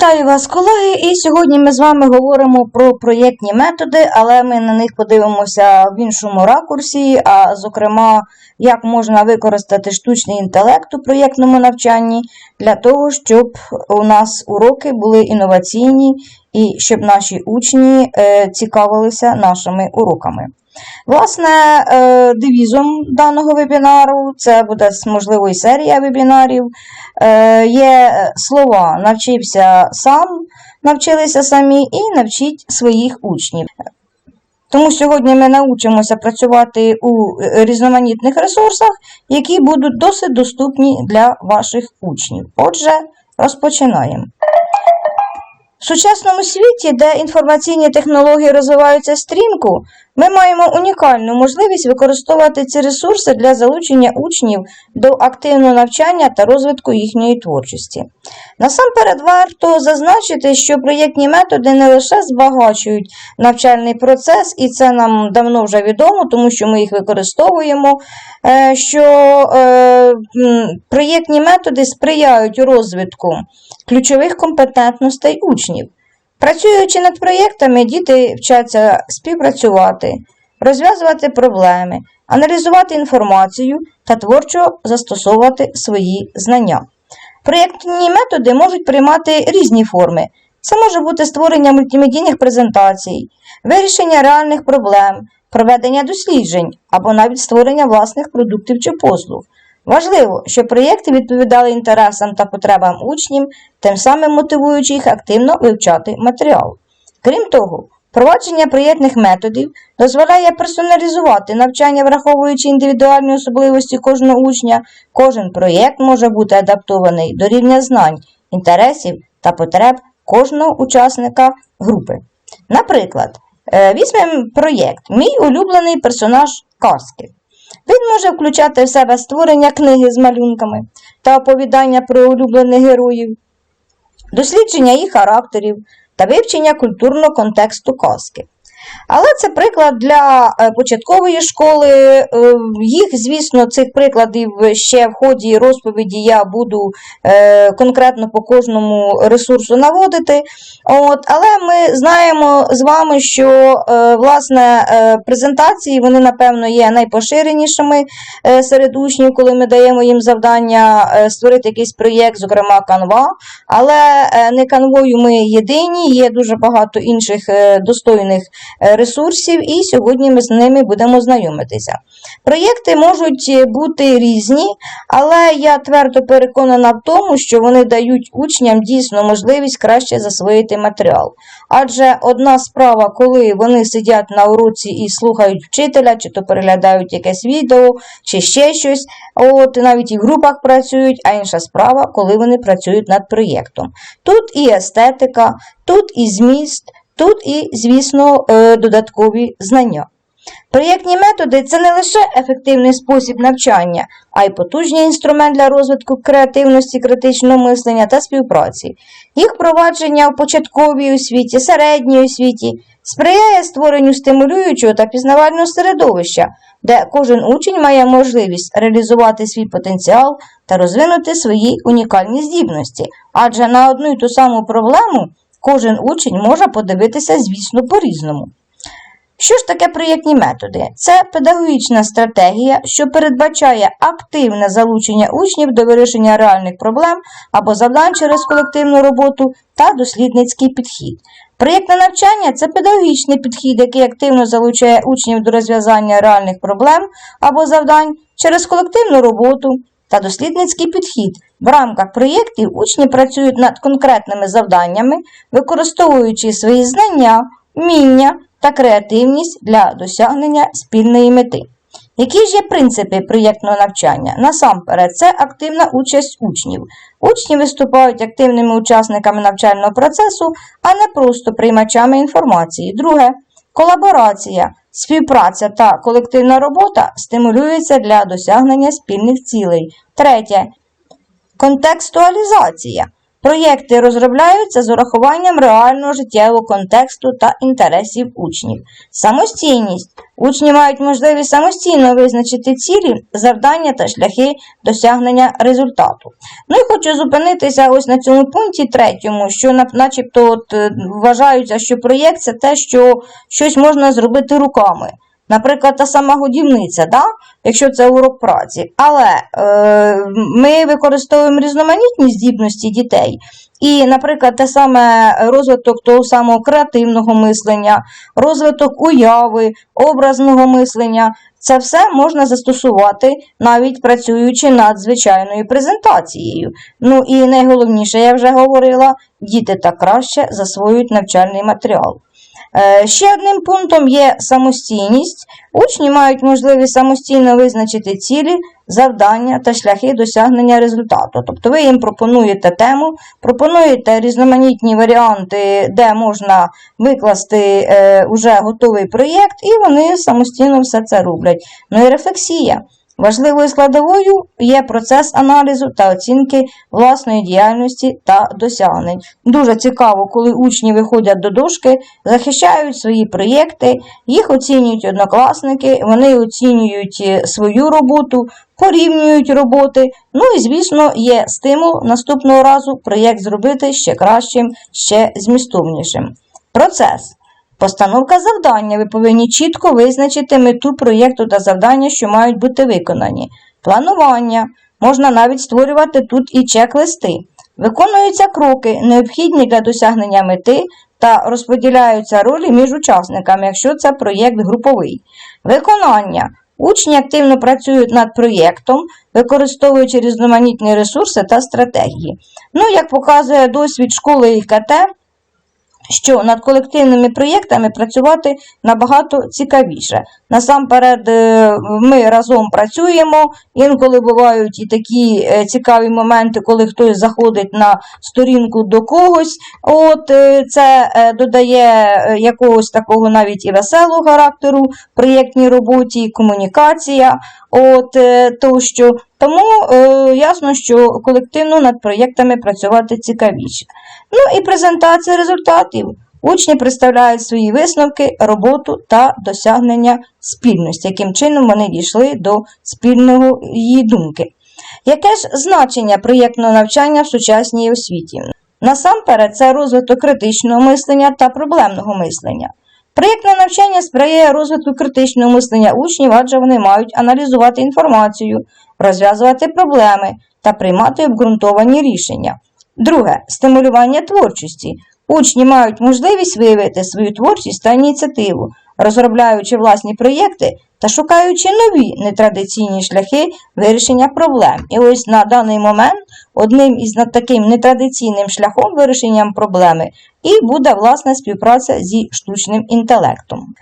Вітаю вас, колеги! І сьогодні ми з вами говоримо про проєктні методи, але ми на них подивимося в іншому ракурсі, а зокрема, як можна використати штучний інтелект у проєктному навчанні для того, щоб у нас уроки були інноваційні і щоб наші учні е, цікавилися нашими уроками. Власне, е, девізом даного вебінару, це буде можливо і серія вебінарів, е, є слова навчився сам, навчилися самі і навчіть своїх учнів. Тому сьогодні ми научимося працювати у е, різноманітних ресурсах, які будуть досить доступні для ваших учнів. Отже, розпочинаємо. В сучасному світі, де інформаційні технології розвиваються стрімко, ми маємо унікальну можливість використовувати ці ресурси для залучення учнів до активного навчання та розвитку їхньої творчості. Насамперед варто зазначити, що проєктні методи не лише збагачують навчальний процес, і це нам давно вже відомо, тому що ми їх використовуємо, е, що е, проєктні методи сприяють розвитку ключових компетентностей учнів. Працюючи над проєктами, діти вчаться співпрацювати, розв'язувати проблеми, аналізувати інформацію та творчо застосовувати свої знання. Проєктні методи можуть приймати різні форми. Це може бути створення мультимедійних презентацій, вирішення реальних проблем, проведення досліджень або навіть створення власних продуктів чи послуг. Важливо, щоб проєкти відповідали інтересам та потребам учнів, тим самим мотивуючи їх активно вивчати матеріал. Крім того, впровадження проєктних методів дозволяє персоналізувати навчання, враховуючи індивідуальні особливості кожного учня. Кожен проєкт може бути адаптований до рівня знань, інтересів та потреб кожного учасника групи. Наприклад, е, візьмемо проєкт Мій улюблений персонаж казки. Він може включати в себе створення книги з малюнками та оповідання про улюблених героїв, дослідження їх характерів та вивчення культурного контексту казки. Але це приклад для е, початкової школи. Е, Їх, звісно, цих прикладів ще в ході розповіді я буду е, конкретно по кожному ресурсу наводити. От, Але ми знаємо з вами, що власне презентації вони, напевно, є найпоширенішими серед учнів, коли ми даємо їм завдання створити якийсь проєкт, зокрема Canva. Але не канвою ми єдині, є дуже багато інших достойних ресурсів, і сьогодні ми з ними будемо знайомитися. Проєкти можуть е, бути різні, але я твердо переконана в тому, що вони дають учням дійсно можливість краще засвоїти матеріал. Адже одна справа, коли вони сидять на уроці і слухають вчителя, чи то переглядають якесь відео, чи ще щось, от навіть і в групах працюють, а інша справа, коли вони працюють над проєктом. Тут і естетика, тут і зміст, тут і, звісно, е, додаткові знання. Проєктні методи це не лише ефективний спосіб навчання, а й потужний інструмент для розвитку креативності, критичного мислення та співпраці. Їх впровадження в початковій освіті, середній освіті сприяє створенню стимулюючого та пізнавального середовища, де кожен учень має можливість реалізувати свій потенціал та розвинути свої унікальні здібності, адже на одну й ту саму проблему кожен учень може подивитися, звісно, по-різному. Що ж таке проєктні методи? Це педагогічна стратегія, що передбачає активне залучення учнів до вирішення реальних проблем або завдань через колективну роботу та дослідницький підхід. Проєктне навчання це педагогічний підхід, який активно залучає учнів до розв'язання реальних проблем або завдань через колективну роботу та дослідницький підхід. В рамках проєктів учні працюють над конкретними завданнями, використовуючи свої знання, вміння та креативність для досягнення спільної мети. Які ж є принципи проєктного навчання? Насамперед, це активна участь учнів. Учні виступають активними учасниками навчального процесу, а не просто приймачами інформації. Друге колаборація, співпраця та колективна робота стимулюються для досягнення спільних цілей. Третє контекстуалізація. Проєкти розробляються з урахуванням реального життєвого контексту та інтересів учнів. Самостійність. Учні мають можливість самостійно визначити цілі, завдання та шляхи досягнення результату. Ну і хочу зупинитися ось на цьому пункті третьому, що начебто от, е, вважаються, що проєкт це те, що щось можна зробити руками. Наприклад, та сама годівниця, да? якщо це урок праці. Але е, ми використовуємо різноманітні здібності дітей. І, наприклад, те саме розвиток того самого креативного мислення, розвиток уяви, образного мислення. Це все можна застосувати, навіть працюючи над звичайною презентацією. Ну і найголовніше, я вже говорила, діти так краще засвоюють навчальний матеріал. Е, Ще одним пунктом є самостійність. Учні мають можливість самостійно визначити цілі, завдання та шляхи досягнення результату. Тобто ви їм пропонуєте тему, пропонуєте різноманітні варіанти, де можна викласти е, уже готовий проєкт, і вони самостійно все це роблять. Ну і рефлексія. Важливою складовою є процес аналізу та оцінки власної діяльності та досягнень. Дуже цікаво, коли учні виходять до дошки, захищають свої проєкти, їх оцінюють однокласники, вони оцінюють е, свою роботу, порівнюють роботи. Ну і, звісно, є стимул наступного разу проєкт зробити ще кращим, ще змістовнішим. Процес. Постановка завдання. Ви повинні чітко визначити мету проєкту та завдання, що мають бути виконані. Планування. Можна навіть створювати тут і чек-листи. Виконуються кроки, необхідні для досягнення мети та розподіляються ролі між учасниками, якщо це проєкт груповий. Виконання. Учні активно працюють над проєктом, використовуючи різноманітні ресурси та стратегії. Ну, як показує досвід школи ІКТ, що над колективними проєктами працювати набагато цікавіше. Насамперед, е, ми разом працюємо, інколи бувають і такі е, цікаві моменти, коли хтось заходить на сторінку до когось. От е, це додає якогось такого навіть і веселого характеру проєктній роботі, комунікація. От е, тощо. Тому е, ясно, що колективно над проєктами працювати цікавіше. Ну і презентація результатів. Учні представляють свої висновки, роботу та досягнення спільності, яким чином вони дійшли до спільної її думки. Яке ж значення проєктного навчання в сучасній освіті? Насамперед, це розвиток критичного мислення та проблемного мислення. Проєктне навчання сприяє розвитку критичного мислення учнів, адже вони мають аналізувати інформацію, розв'язувати проблеми та приймати обґрунтовані рішення. Друге стимулювання творчості. Учні мають можливість виявити свою творчість та ініціативу, розробляючи власні проєкти та шукаючи нові нетрадиційні шляхи вирішення проблем. І ось на даний момент одним із таким нетрадиційним шляхом вирішенням проблеми і буде власна співпраця зі штучним інтелектом.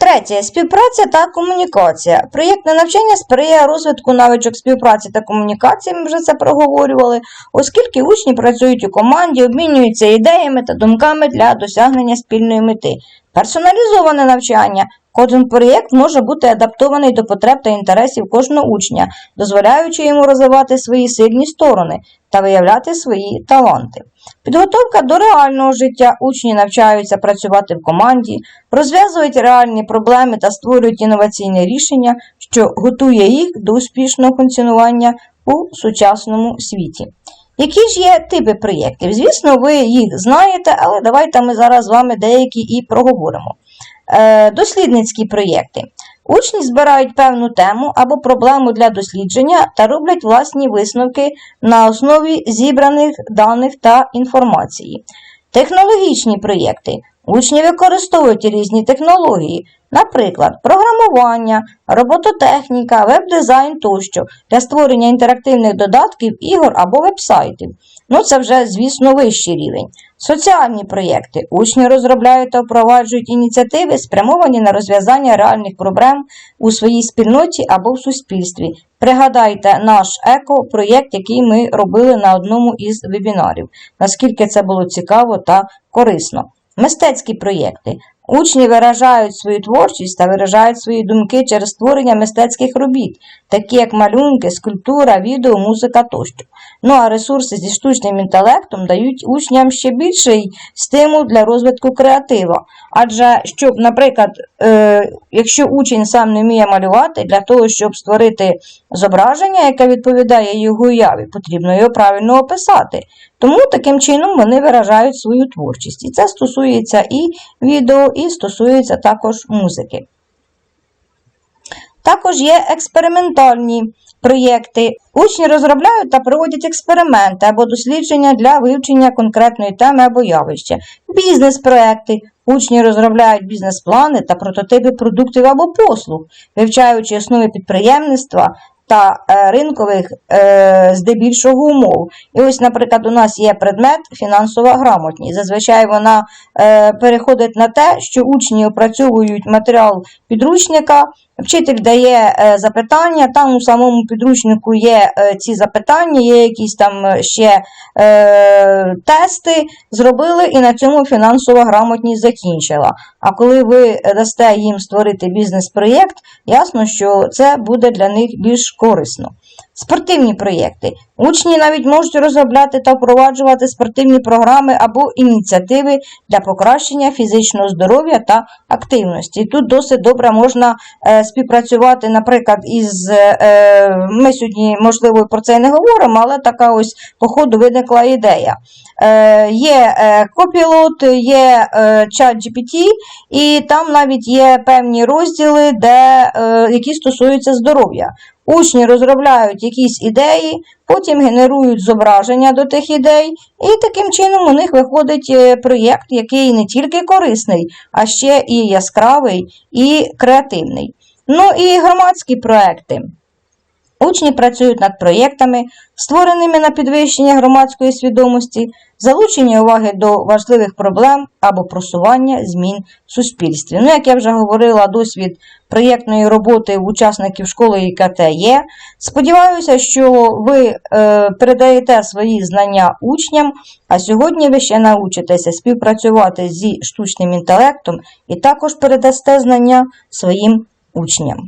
Третє співпраця та комунікація. Проєктне навчання сприяє розвитку навичок співпраці та комунікації, ми вже це проговорювали, оскільки учні працюють у команді, обмінюються ідеями та думками для досягнення спільної мети. Персоналізоване навчання. Кожен проєкт може бути адаптований до потреб та інтересів кожного учня, дозволяючи йому розвивати свої сильні сторони та виявляти свої таланти. Підготовка до реального життя учні навчаються працювати в команді, розв'язують реальні проблеми та створюють інноваційні рішення, що готує їх до успішного функціонування у сучасному світі. Які ж є типи проєктів? Звісно, ви їх знаєте, але давайте ми зараз з вами деякі і проговоримо. Е, дослідницькі проєкти. Учні збирають певну тему або проблему для дослідження та роблять власні висновки на основі зібраних даних та інформації. Технологічні проєкти. Учні використовують різні технології, наприклад, програмування, робототехніка, веб-дизайн тощо для створення інтерактивних додатків, ігор або вебсайтів. Ну, це вже, звісно, вищий рівень. Соціальні проєкти. Учні розробляють та впроваджують ініціативи, спрямовані на розв'язання реальних проблем у своїй спільноті або в суспільстві. Пригадайте наш еко-проєкт, який ми робили на одному із вебінарів. Наскільки це було цікаво та корисно. Мистецькі проєкти. Учні виражають свою творчість та виражають свої думки через створення мистецьких робіт, такі як малюнки, скульптура, відео, музика тощо. Ну а ресурси зі штучним інтелектом дають учням ще більший стимул для розвитку креатива. Адже щоб, наприклад, е, якщо учень сам не вміє малювати, для того, щоб створити зображення, яке відповідає його уяві, потрібно його правильно описати. Тому таким чином вони виражають свою творчість. І це стосується і відео, і стосується також музики. Також є експериментальні проєкти. Учні розробляють та проводять експерименти або дослідження для вивчення конкретної теми або явища. Бізнес-проекти. Учні розробляють бізнес-плани та прототипи продуктів або послуг, вивчаючи основи підприємництва та е, ринкових е, здебільшого умов. І ось, наприклад, у нас є предмет фінансова грамотність. Зазвичай вона е, переходить на те, що учні опрацьовують матеріал підручника, вчитель дає е, запитання, там у самому підручнику є е, ці запитання, є якісь там е, ще е, тести, зробили і на цьому фінансова грамотність закінчила. А коли ви дасте їм створити бізнес-проєкт, ясно, що це буде для них більш корисно. Спортивні проєкти. Учні навіть можуть розробляти та впроваджувати спортивні програми або ініціативи для покращення фізичного здоров'я та активності. Тут досить добре можна е, співпрацювати, наприклад, із е, ми сьогодні, можливо, про це не говоримо, але така ось по ходу виникла ідея. Е, є е, Copilot, є е, ChatGPT, і там навіть є певні розділи, де, е, які стосуються здоров'я. Учні розробляють якісь ідеї, потім генерують зображення до тих ідей, і таким чином у них виходить е, проєкт, який не тільки корисний, а ще і яскравий, і креативний. Ну і громадські проекти. Учні працюють над проєктами, створеними на підвищення громадської свідомості, залучення уваги до важливих проблем або просування змін в суспільстві. Ну, як я вже говорила, досвід проєктної роботи учасників школи ІКТ є. Сподіваюся, що ви е, передаєте свої знання учням, а сьогодні ви ще научитеся співпрацювати зі штучним інтелектом і також передасте знання своїм учням.